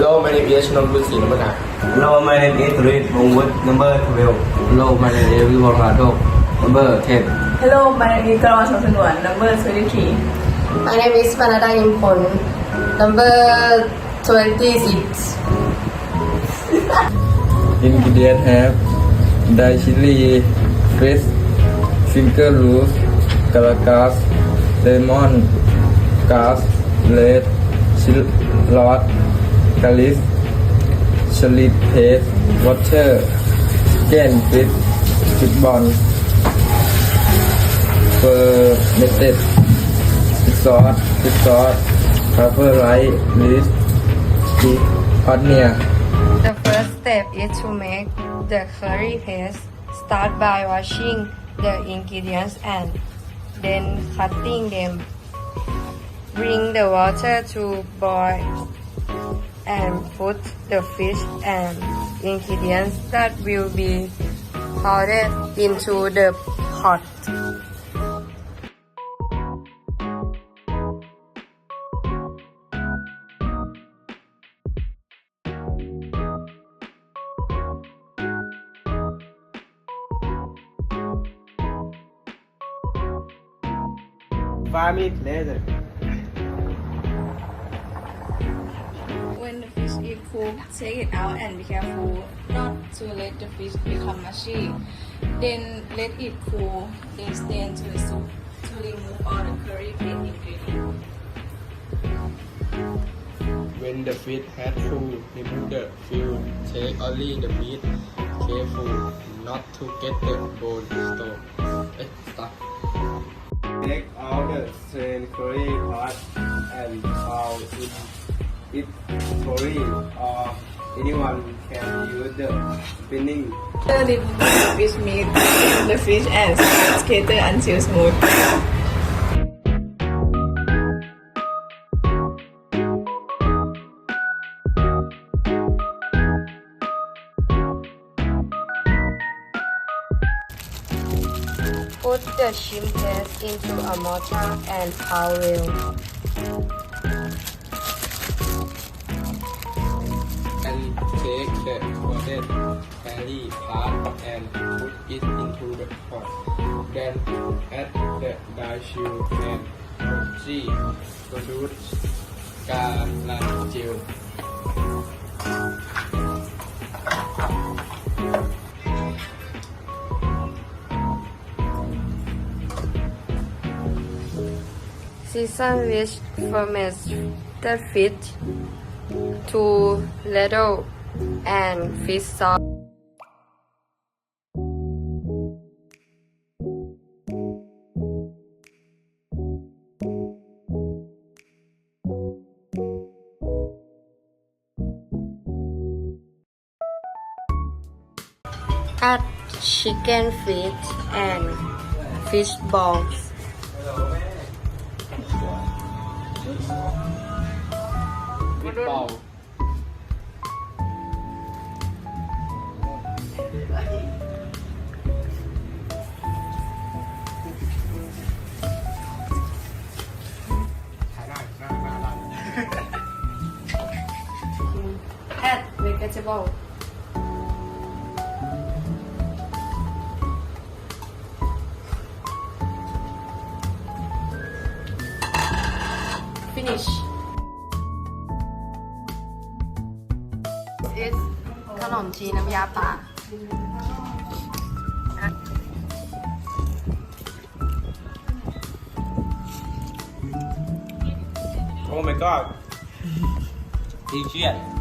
Low manipulation of Lucy number 9. Low manipulation rate Longwood number 12. Low manipulation Colorado number 10. Hello, my name is Karan Sasanwan, number 23. My name is Panada Impon, number 26. Ingredients have diced chili, fresh finger loose, caracas, lemon, gas, red, chili, lot, กาลิฟชลิดเพสวอเชอร์เจนฟิตฟิตบอลเฟอร์เมเต็ดฟิตซอสฟิตซอสคาเฟอร์ไลท์ลิสติออดเนีย The first step is to make the curry paste. Start by washing the ingredients and then cutting them. Bring the water to boil and put the fish and ingredients that will be powdered into the pot. Minutes later. The fish is cooked take it out and be careful not to let the fish become mushy then let it cool then stain to the soup to remove all the curry paste ingredient When the fish has cooled, remove the film. Take only the meat. Careful not to get the bone stone. Anyone can use the spinning. The fish meat peel the fish and scatter until smooth Put the shrimp paste into a mortar and pour the pot. Then add the dashi and mochi. Produce gel. Season with fermented fish, two little and fish sauce. Add chicken feet and fish balls. Meatball. Add vegetable. Finish. This ขนมจีนน้ำยาป่า Oh my god. Delicious.